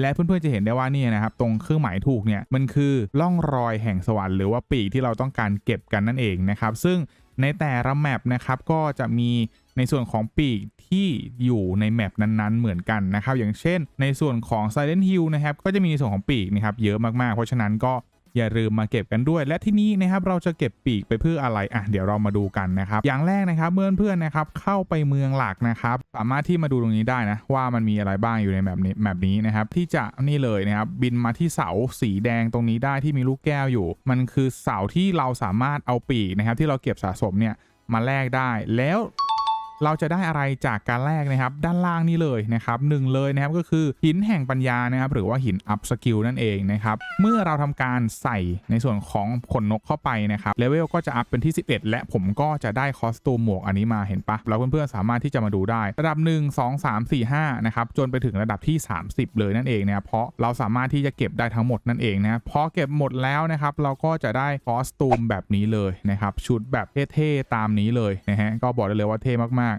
และเพื่อนๆจะเห็นได้ว่านี่นะครับตรงเครื่องหมายถูกเนี่ยมันคือล่องรอยแห่งสวรรค์หรือว่าปีกที่เราต้องการเก็บกันนั่นเองนะครับซึ่งในแต่ละแมปนะครับก็จะมีในส่วนของปีกที่อยู่ในแมปนั้นๆ เหมือนกันนะครับอย่างเช่น ในส่วนของ Silent Hill นะครับก็จะมีในส่วนของปีกนะครับเยอะมากๆ เพราะฉะนั้นก็ อย่าลืมมาเก็บกันด้วย และที่นี้นะครับเราจะเก็บปีกไปเพื่ออะไรอะเดี๋ยวเรามาดูกันนะครับ อย่างแรกนะครับเมื่อเพื่อนนะครับเข้าไปเมืองหลักนะครับ สามารถที่มาดูตรงนี้ได้นะ ว่ามันมีอะไรบ้างอยู่ในแมปนี้แมปนี้นะครับ ที่จะนี่เลยนะครับบินมาที่เสาสีแดงตรงนี้ได้ที่มีลูกแก้วอยู่ มันคือเสาที่เราสามารถเอาปีกนะครับ ที่เราเก็บสะสมเนี่ยมาแลกได้แล้ว เราจะได้อะไรจากการแลกนะครับ ด้านล่างนี่เลยนะครับหนึ่งเลยนะครับก็คือหินแห่งปัญญานะครับ หรือว่าหินอัพสกิลนั่นเองนะครับ เมื่อเราทำการใส่ในส่วนของขนนกเข้าไปนะครับเลเวลก็จะอัพเป็นที่ 11 และผมก็จะได้คอสตูมหมวกอันนี้มาเห็นปะแล้วเพื่อนๆสามารถที่จะมาดูได้ ระดับ 1 2 3 4 5นะครับจนไปถึงระดับที่ 30 เลยนั่นเองนะครับเพราะเราสามารถที่จะเก็บได้ทั้งหมดนั่นเองนะพอเก็บหมดแล้วนะครับเราก็จะได้คอสตูมแบบนี้เลยนะครับชุดแบบเท่ๆตามนี้เลยนะฮะก็บอกได้เลยว่าเท่มาก